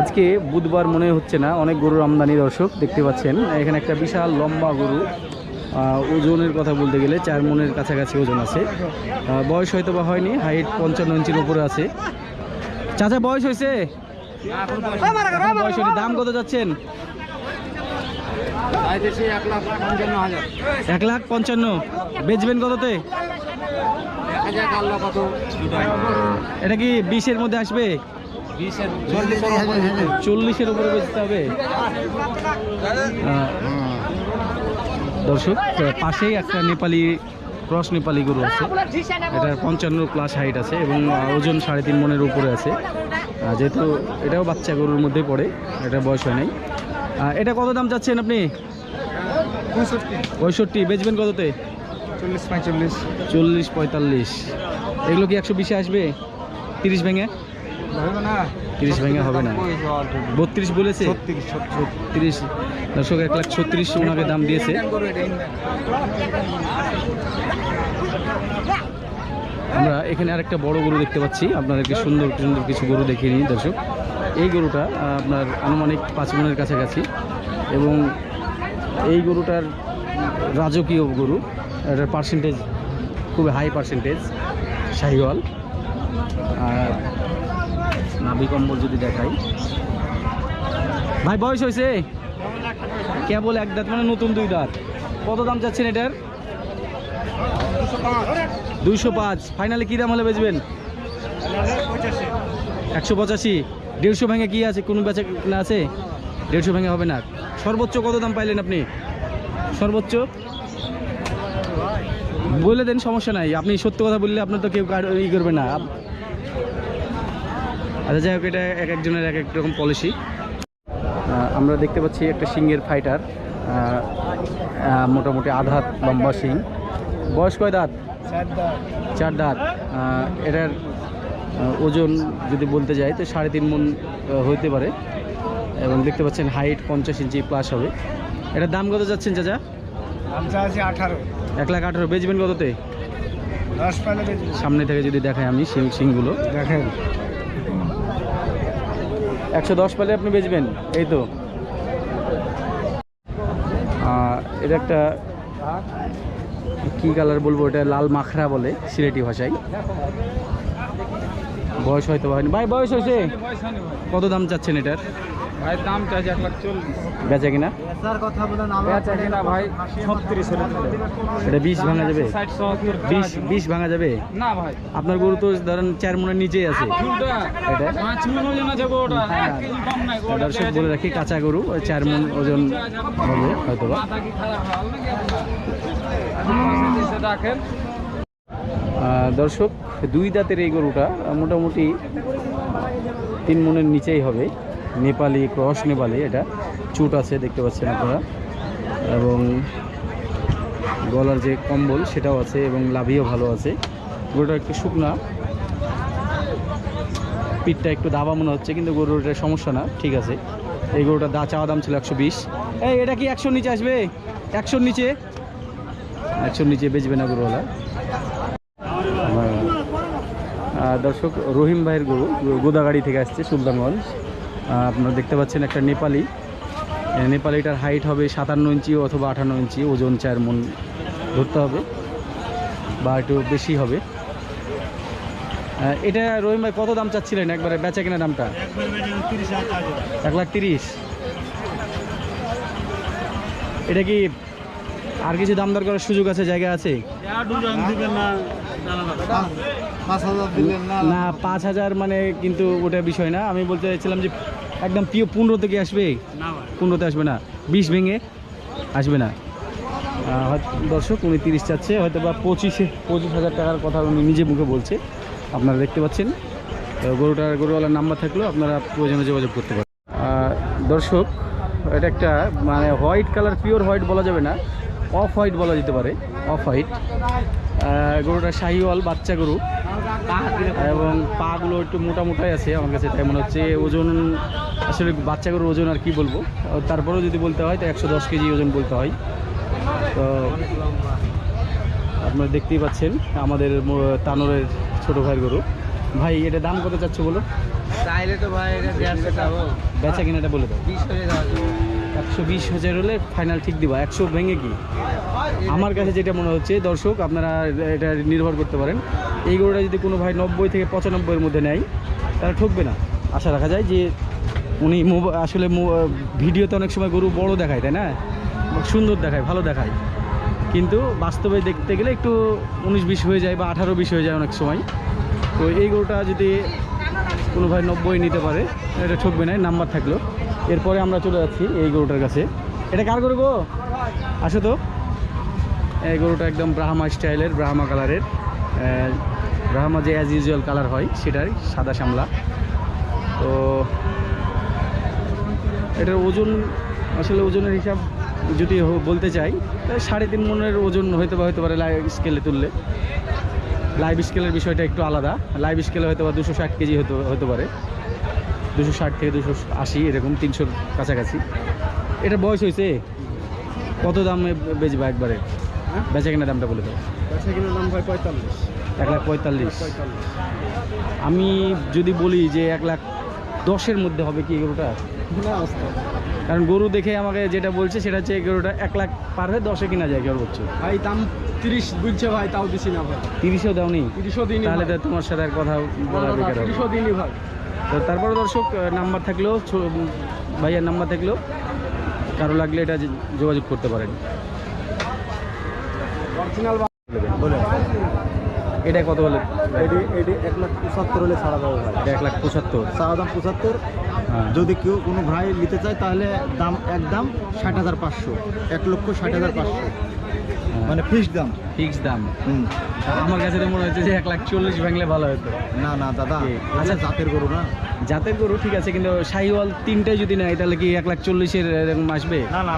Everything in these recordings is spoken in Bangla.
আজকে বুধবার মনে হচ্ছে না অনেক গরুর আমদানি দর্শক দেখতে পাচ্ছেন। এখানে একটা বিশাল লম্বা গরু ওজনের কথা বলতে গেলে চার মনের কাছাকাছি ওজন আছে। বয়স হয়তো বা হয়নি হাইট পঞ্চান্ন ইঞ্চির উপরে আছে। চাচা বয়স হয়েছে? বয়স দাম কত যাচ্ছেন? এক লাখ পঞ্চান্ন বেচবেন কততে? এটা কি বিশের মধ্যে আসবে? চল্লিশের উপরে চল্লিশের উপরে বেচতে হবে। দর্শক পাশেই একটা নেপালি ক্রস নেপালি গরু আছে। এটার পঞ্চান্ন প্লাস হাইট আছে এবং ওজন সাড়ে তিন মনের উপরে আছে। যেহেতু এটাও বাচ্চা গরুর মধ্যে পড়ে এটা বয়স হয় নাই। এটা কত দাম চাচ্ছেন আপনি? পঁয়ষট্টি বেচবেন কততে? চল্লিশ পঁয়তাল্লিশ। চল্লিশ পঁয়তাল্লিশ। এগুলো কি একশো বিশে আসবে? তিরিশ ভেঙে? তিরিশ ভেঙে হবে না। বত্রিশ বলেছে। ছত্রিশ তিরিশ দর্শক এক লাখ ছত্রিশ ওনাকে দাম দিয়েছে। আমরা এখানে আরেকটা বড় গরু দেখতে পাচ্ছি। আপনাদেরকে সুন্দর সুন্দর কিছু গরু দেখিয়ে নিই দর্শক। এই গরুটা আপনার আনুমানিক পাঁচ মনের কাছাকাছি। এবং এই গরুটার রাজকীয় গরু এটার পার্সেন্টেজ খুবই হাই পার্সেন্টেজ শাহিওয়াল। আর নাভি কম্বল যদি দেখাই। ভাই, বয়স হয়েছে? কেবল এক দাঁত? মানে নতুন দুই দাঁত। কত দাম চাচ্ছেন এটার? দুইশো পাঁচ। ফাইনালি কী দাম হলে বেচবেন? একশো পঁচাশি। দেড়শো ভেঙে কি আছে? কোনো বেচা না আছে? দেড়শো ভেঙে হবে না। সর্বোচ্চ কত দাম পাইলেন আপনি? সর্বোচ্চ? বলে দেন সমস্যা নাই। আপনি সত্য কথা বললে আপনার তো কেউ ই করবে না। আচ্ছা যাই হোক এটা এক একজনের এক এক রকম পলিসি আমরা দেখতে পাচ্ছি একটা সিংয়ের ফাইটার মোটামুটি আধাত লম্বা সিং। বয়স কয় দাঁত? চার দাঁত। এটার ওজন যদি বলতে যাই তো সাড়ে তিন মন হইতে পারে। এবং দেখতে পাচ্ছেন হাইট পঞ্চাশ ইঞ্চি প্লাস হবে। এটার দাম কত যাচ্ছেন চাচা? আঠারো। এক লাখ আঠারো বেচবেন কততে? সামনে থেকে যদি দেখাই আমি সিং সিংগুলো। দেখেন। একশো দশ পালে আপনি বেচবেন এই তো। এটা একটা কি কালার বলব এটা লাল মাখরা বলে সিলেটি ভাষায়। বয়স হয়তো হয়নি। ভাই বয়স হয়েছে? কত দাম চাচ্ছেন এটার? ভাই দাম চাইছে এক লাখ চল্লিশ। বেচা কিনা? কথা বলেন আমরা চাইছি না ভাই ছত্রিশ এটা বিষ ভাঙা যাবে? বিষ বিষ ভাঙা যাবে? না ভাই। আপনার গরু তো ধরেন চার মনের নিচেই আছে। মন গরুটা। হ্যাঁ। দর্শক বলে রাখি কাঁচা গরু ওই চার মন ওজন হবে হয়তো আহ, দর্শক দুই দাঁতের এই গরুটা মোটামুটি তিন মনের নিচেই হবে। নেপালি ক্রস নেপালি এটা চুট আছে দেখতে পাচ্ছেন আপনারা। এবং গলার যে কম্বল সেটাও আছে এবং লাভিও ভালো আছে। গরুটা একটু শুকনা। পিঠটা একটু দাবা মনে হচ্ছে কিন্তু গরুর এটা সমস্যা না ঠিক আছে। এই গরুটার দা চাওয়া দাম ছিল একশো বিশ। এই এটা কি একশোর নিচে আসবে? একশোর নিচে? একশোর নিচে বেচবে না গরুওয়ালা। আহ, দর্শক রহিম ভাইয়ের গরু গোদাগাড়ি থেকে আসছে সুলতানগঞ্জ। আপনারা দেখতে পাচ্ছেন একটা নেপালি। নেপালিটার হাইট হবে সাতান্ন ইঞ্চি অথবা আটান্ন ইঞ্চি ওজন চার মন ধরতে হবে বা একটু বেশি হবে। এটা রহিম ভাই কত দাম চাচ্ছিলেন? একবারে বেচা কেনা দামটা? এক লাখ তিরিশ। এটা কি আর কিছু দাম দর করার সুযোগ আছে জায়গা আছে? না পাঁচ হাজার মানে কিন্তু ওটা বিষয় না। আমি বলতে চাইছিলাম যে একদম প্রিয় পনেরো থেকে আসবে? পনেরোতে আসবে না। বিশ ভেঙে আসবে না। হয়তো দর্শক উনি তিরিশ চাচ্ছে হয়তো বা পঁচিশে পঁচিশ হাজার টাকার কথা উনি নিজে মুখে বলছে। আপনারা দেখতে পাচ্ছেন। তো গরুটার গরুওয়ালার নাম্বার থাকলেও আপনারা প্রয়োজনে যোগাযোগ করতে পারেন। দর্শক এটা একটা মানে হোয়াইট কালার পিওর হোয়াইট বলা যাবে না। অফ হোয়াইট বলা যেতে পারে। অফ হোয়াইট গরুটা শাহিওয়াল বাচ্চা গরু। এবং পাগুলো একটু মোটা মোটাই আছে আমার কাছে তাই মনে হচ্ছে ওজন আসলে বাচ্চা গরুর ওজন আর কি বলব। তারপরেও যদি বলতে হয় তো একশো দশ কেজি ওজন বলতে হয়। তো আপনারা দেখতেই পাচ্ছেন আমাদের তানোরের ছোট ভাইয়ের গরু। ভাই এটা দাম কত চাচ্ছে বলো? চাই চাইলে তো ভাই এটা বেচা কিনাটা বলে দাও। একশো বিশ হাজার হলে ফাইনাল ঠিক দিবা। একশো ভেঙে কি? আমার কাছে যেটা মনে হচ্ছে, দর্শক, আপনারা এটা নির্ভর করতে পারেন। এই গরুটা যদি কোনো ভাই নব্বই থেকে পঁচানব্বইয়ের মধ্যে নেয়, তাহলে ঠকবে না। আশা রাখা যায় যে উনি আসলে ভিডিওতে অনেক সময় গরু বড় দেখায়, তাই না? সুন্দর দেখায়, ভালো দেখায়। কিন্তু বাস্তবে দেখতে গেলে একটু উনিশ বিশ হয়ে যায় বা আঠারো বিশ হয়ে যায় অনেক সময়। তো এই গরুটা যদি কোনো ভাই নব্বই নিতে পারে, এটা ঠকবে না নাম্বার থাকল। এরপরে আমরা চলে যাচ্ছি এই গরুটার কাছে। এটা কার গরু গো? আসো তো। এই গরুটা একদম ব্রাহ্মা স্টাইলের ব্রাহ্মা কালারের ব্রাহ্মা যে অ্যাজ ইউজুয়াল কালার হয় সেটাই সাদা শ্যামলা। তো এটার ওজন, আসলে ওজনের হিসাব যদি বলতে চাই, তাহলে সাড়ে তিন মনের ওজন হয়তো বা হতে পারে লাইভ স্কেলে তুললে। লাইভ স্কেলের বিষয়টা একটু আলাদা। লাইভ স্কেলে হয়তো বা দুশো ষাট কেজি হতে হতে পারে। দুশো ষাট থেকে দুশো আশি এরকম তিনশোর কাছাকাছি। এটা বয়স হয়েছে? কত দামে বেচবা একবারে? বেচা কেনা দামটা বলে দেবো বেচা কিনার দাম ভাই পঁয়তাল্লিশ। এক লাখ পঁয়তাল্লিশ। আমি যদি বলি যে এক লাখ দশের মধ্যে হবে কি গরুটা? কারণ গরু দেখে আমাকে যেটা বলছে সেটা হচ্ছে গরুটা এক লাখ পার হয়ে দশে কিনা যায় সর্বোচ্চ ভাই দাম তিরিশ বুঝছে ভাই তাও দিছি না ভাই। তিরিশেও দাওনি? তিরিশও দিনই তাহলে তো তোমার সাথে আর কথা বলা বেকার তিরিশও দিনই ভাই। তো তারপরে দর্শক নাম্বার থাকলেও ভাইয়ার নাম্বার থাকলেও কারও লাগলে এটা যোগাযোগ করতে পারেন। অরিজিনাল বলে এটা কত হলে? এটি এটি এক লাখ পঁচাত্তর হলে ছাড়া দেবো ভাই এক লাখ পঁচাত্তর। চাওয়া দাম পঁচাত্তর। হ্যাঁ। যদি কেউ কোনো ভাই নিতে চায় তাহলে দাম একদম ষাট হাজার পাঁচশো। এক লক্ষ ষাট হাজার পাঁচশো। মানে ফিক্সড দাম? ফিক্স দাম। আমার কাছে তো মনে হচ্ছে যে এক লাখ চল্লিশ ভাঙলে ভালো হতো। না না দাদা। আচ্ছা জাতের গরু না? জাতের গরু ঠিক আছে কিন্তু শাহিওয়াল তিনটায় যদি নেয় তাহলে কি এক লাখ চল্লিশের এরকম আসবে? না না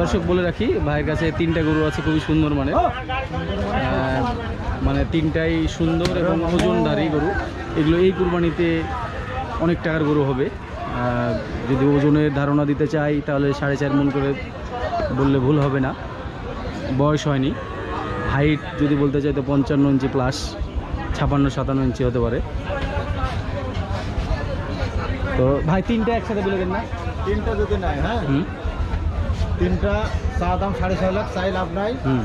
দর্শক বলে রাখি ভাইয়ের কাছে তিনটা গরু আছে খুবই সুন্দর মানে মানে তিনটাই সুন্দর এবং ওজনদারি গরু। এগুলো এই কুরবানিতে অনেক টাকার গরু হবে। যদি ওজনের ধারণা দিতে চাই তাহলে সাড়ে চার মন করে বললে ভুল হবে না। বয়স হয়নি। হাইট যদি বলতে চাই তো পঞ্চান্ন ইঞ্চি প্লাস ছাপান্ন সাতান্ন ইঞ্চি হতে পারে। তো ভাই তিনটা একসাথে বলে দেন না। তিনটা যদি নেয় হ্যাঁ? তিনটা চা দাম সাড়ে ছয় লাখ চাই লাভ নাই। হুম।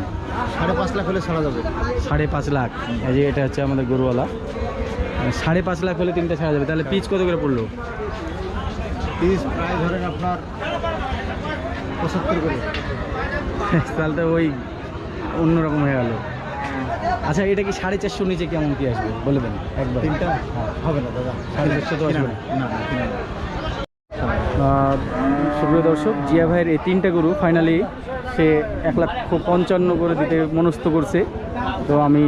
সাড়ে পাঁচ লাখ হলে ছাড়া যাবে। সাড়ে পাঁচ লাখ। এই যে এটা হচ্ছে আমাদের গরুওয়ালা। সাড়ে পাঁচ লাখ হলে তিনটা ছাড়া যাবে। তাহলে পিচ কত করে পড়ল? পিচ প্রায় ধরেন আপনার পঁচাত্তর করে। তাহলে তো ওই অন্যরকম হয়ে গেল। আচ্ছা এটা কি সাড়ে চারশো নিচে কেমন কি আসবে? বলে দেন একবার। তিনটা? হ্যাঁ হবে না দাদা। সাড়ে চারশো তো আসবে। না সুপ্রিয় দর্শক জিয়া ভাইয়ের এই তিনটা গরু ফাইনালি সে এক লাখ পঞ্চান্ন করে দিতে মনস্থ করছে। তো আমি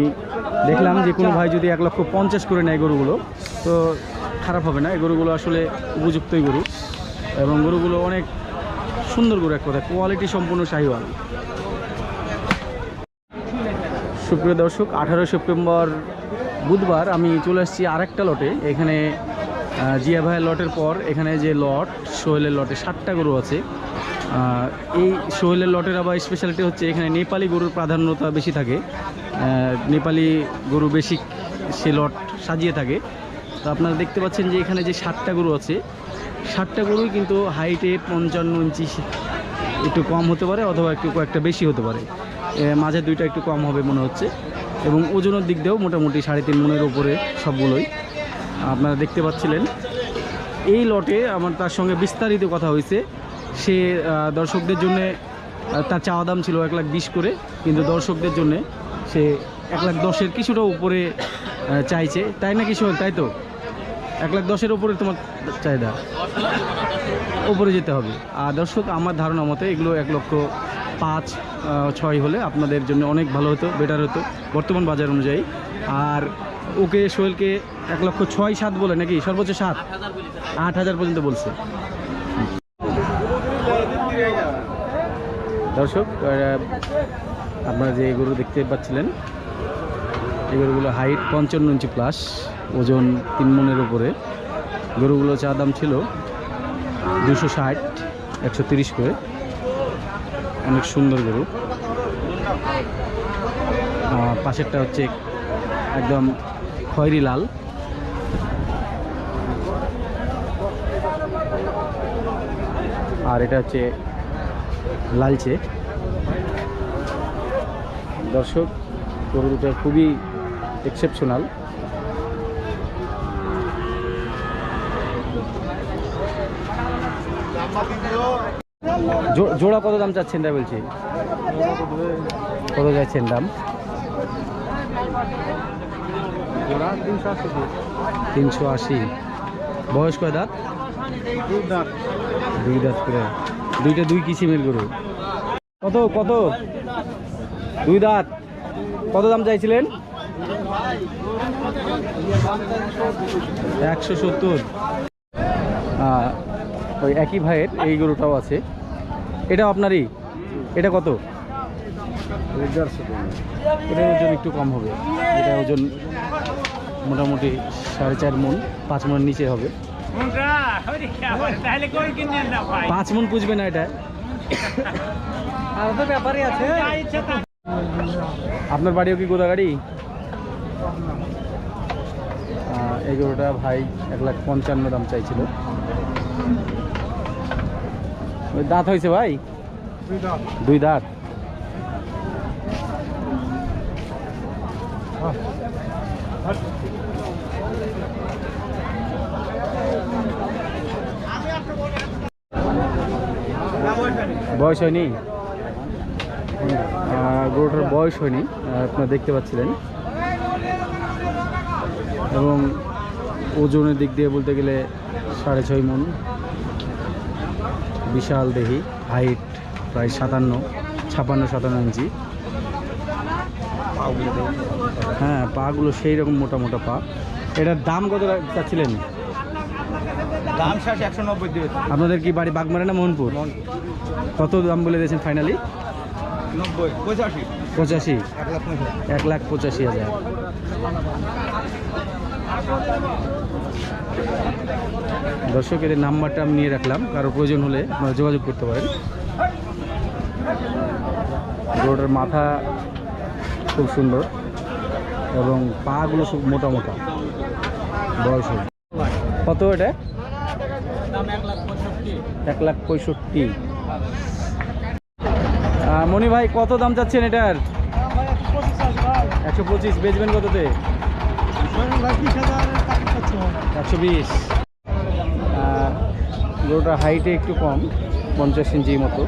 দেখলাম যে কোনো ভাই যদি এক লক্ষ পঞ্চাশ করে নেয় গরুগুলো তো খারাপ হবে না। এই গরুগুলো আসলে উপযুক্তই গরু। এবং গরুগুলো অনেক সুন্দর গরু এক কথা কোয়ালিটি সম্পূর্ণ শাহিওয়াল। সুপ্রিয় দর্শক আঠারো সেপ্টেম্বর বুধবার আমি চলে আসছি আরেকটা লটে। এখানে জিয়া ভাইয়ের লটের পর এখানে যে লট, সোহেলের লটে সাতটা গরু আছে। এই সোহেলের লটের আবার স্পেশালিটি হচ্ছে এখানে নেপালি গরুর প্রাধান্যতা বেশি থাকে। নেপালি গরু বেশি সে লট সাজিয়ে থাকে। তো আপনারা দেখতে পাচ্ছেন যে এখানে যে সাতটা গরু আছে সাতটা গরুই কিন্তু হাইটে পঞ্চান্ন ইঞ্চি, একটু কম হতে পারে অথবা একটু কয়েকটা বেশি হতে পারে। মাঝে দুইটা একটু কম হবে মনে হচ্ছে। এবং ওজনের দিক দিয়েও মোটামুটি সাড়ে তিন মনের উপরে সবগুলোই। আপনারা দেখতে পাচ্ছিলেন। এই লটে আমার তার সঙ্গে বিস্তারিত কথা হয়েছে। সে দর্শকদের জন্য তার চাওয়া দাম ছিল এক লাখ বিশ করে, কিন্তু দর্শকদের জন্য সে এক লাখ দশের কিছুটা উপরে চাইছে। তাই না কিছু তাই তো? এক লাখ দশের উপরে তোমার চাহিদা। উপরে যেতে হবে। আর দর্শক, আমার ধারণা মতে এগুলো এক লক্ষ পাঁচ ছয় হলে আপনাদের জন্য অনেক ভালো হতো বেটার হতো বর্তমান বাজার অনুযায়ী। আর ওকে, সোহেলকে এক লক্ষ ছয়, সাত বলে নাকি? সর্বোচ্চ সাত? আট হাজার পর্যন্ত বলছে। দর্শক আপনারা যে গরু দেখতে পাচ্ছিলেন এই গরুগুলো হাইট পঞ্চান্ন ইঞ্চি প্লাস ওজন তিন মনের উপরে। গরুগুলো চা দাম ছিল দুশো ষাট, একশো তিরিশ করে। অনেক সুন্দর গরু। পাশেরটা হচ্ছে একদম খয়রি লাল। আর এটা হচ্ছে লালচে। দর্শক, গরু দুটো খুবই এক্সেপশনাল জোড়া কত দাম চাচ্ছেন তাই বলছি? কত যাচ্ছেন দাম? তিনশো আশি। বয়স কয় দাঁত? দুই দাঁত করে। দুইটা দুই কিসিমের গরু। কত কত? দুই দাঁত। কত দাম চাইছিলেন? একশো সত্তর। ওই একই ভাইয়ের এই গরুটাও আছে। এটাও আপনারই? এটা কত? এটার ওজন একটু কম হবে। এটা ওজন মোটামুটি সাড়ে চার মন পাঁচ মনের নিচে হবে। পাঁচ মন পুষবে না এটা। ব্যাপারই আছে আপনার বাড়িও কি গোদাগাড়ি? আহ, এই গরুটা ভাই এক লাখ পঞ্চান্ন দাম চাইছিল। দাঁত হয়েছে ভাই? দুই দাঁত। বয়স হয়নি? গরুটার বয়স হয়নি আপনারা দেখতে পাচ্ছিলেন। এবং ওজনের দিক দিয়ে বলতে গেলে সাড়ে ছয় মন। বিশাল দেহি হাইট প্রায় সাতান্ন ছাপান্ন সাতান্ন ইঞ্চি। হ্যাঁ পাগুলো সেই রকম মোটা মোটা পা। এটার দাম কত চাচ্ছিলেন? দাম শেষ একশো নব্বই দিবে আপনাদের কি বাড়ি বাগমারা না মোহনপুর? কত দাম বলে দিয়েছেন ফাইনালি? পঁচাশি। এক লাখ পঁচাশি হাজার। দর্শকের নাম্বারটা আমি নিয়ে রাখলাম, কারও প্রয়োজন হলে আপনারা যোগাযোগ করতে পারেন। গরুটার মাথা খুব সুন্দর এবং পাগুলো খুব মোটা মোটা বয়স। কত এটা? এক লাখ পঁয়ষট্টি। মণি ভাই, কত দাম চাচ্ছেন এটার? একশো পঁচিশ, বেচবেন কততে? একশো বিশ। গরুটার হাইটে একটু কম পঞ্চাশ ইঞ্চি মতো।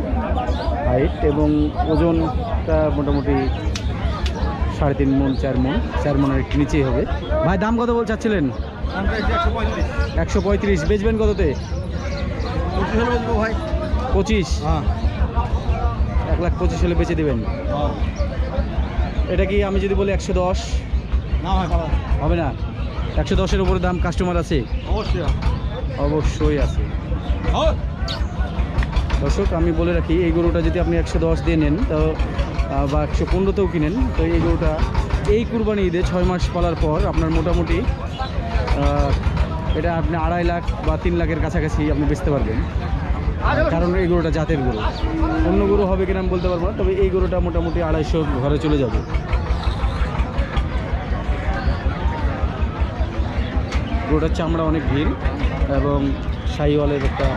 হাইট এবং ওজনটা মোটামুটি সাড়ে তিন মন চার মন চার মনের একটু নিচেই হবে। ভাই দাম কত বল চাচ্ছিলেন? একশো পঁয়ত্রিশ। বেচবেন কততে? পঁচিশ। ভাই পঁচিশ হ্যাঁ এক লাখ পঁচিশ হলে বেচে দেবেন। এটা কি আমি যদি বলি একশো দশ? না হবে না? একশো দশের উপরে দাম কাস্টমার আছে? অবশ্যই অবশ্যই আছে। দর্শক আমি বলে রাখি এই গরুটা যদি আপনি একশো দশ দিয়ে নেন তো বা একশো পনেরোতেও কিনেন তো এই গরুটা এই কুরবানি ঈদে ছয় মাস পালার পর আপনার মোটামুটি এটা আপনি আড়াই লাখ বা তিন লাখের কাছাকাছি আপনি বেচতে পারবেন। কারণ এই গরুটা জাতের গরু। অন্য গরু হবে কিনা আমি বলতে পারব না তবে এই গরুটা মোটামুটি আড়াইশো ঘরে চলে যাবে। গরুটার চামড়া অনেক ভিড় এবং শাহিওয়ালের একটা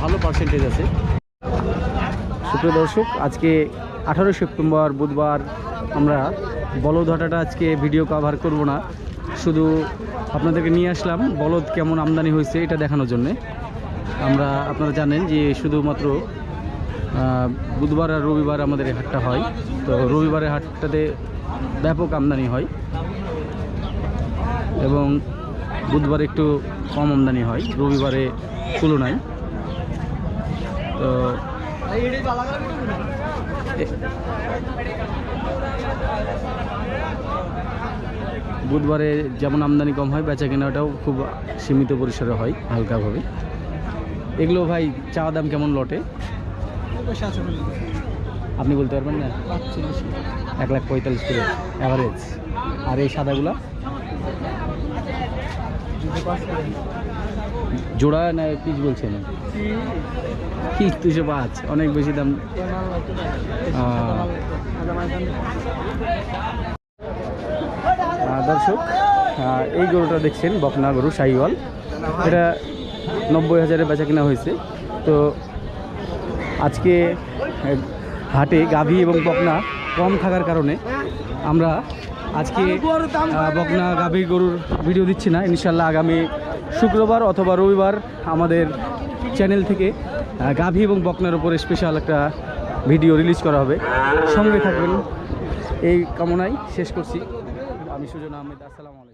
ভালো পার্সেন্টেজ আছে। সুপ্রিয় দর্শক, আজকে আঠারো সেপ্টেম্বর, বুধবার আমরা বলদহাটাটা আজকে ভিডিও কভার করব না। শুধু আপনাদেরকে নিয়ে আসলাম, বলদ কেমন আমদানি হয়েছে এটা দেখানোর জন্যে। আমরা, আপনারা জানেন যে শুধুমাত্র বুধবার আর রবিবার আমাদের হাটটা হয়। তো রবিবারের হাটটাতে ব্যাপক আমদানি হয়। এবং বুধবার একটু কম আমদানি হয়, রবিবারে তুলনায়। তো বুধবারে যেমন আমদানি কম হয় বেচা কেনাটাও খুব সীমিত পরিসরে হয়, হালকাভাবে। এগুলো ভাই, চা দাম কেমন লটে? আপনি বলতে পারবেন না? এক লাখ পঁয়তাল্লিশ করে অ্যাভারেজ আর এই সাদাগুলা? জোড়া না পিস বলছেন? পিস দুশো পাঁচ অনেক বেশি দাম। দর্শক এই গরুটা দেখছেন বকনা গরু শাহিওয়াল এটা নব্বই হাজারে বেচা কিনা হয়েছে। তো আজকে হাটে গাভী এবং বকনা কম থাকার কারণে আমরা আজকে বকনা গাভী গরুর ভিডিও দিচ্ছি না। ইনশাল্লাহ আগামী শুক্রবার অথবা রবিবার আমাদের চ্যানেল থেকে গাভি এবং বকনার উপরে স্পেশাল একটা ভিডিও রিলিজ করা হবে। সঙ্গে থাকবেন। এই কামনায় শেষ করছি। আমি সুজন আহমেদ, আসসালামু আলাইকুম।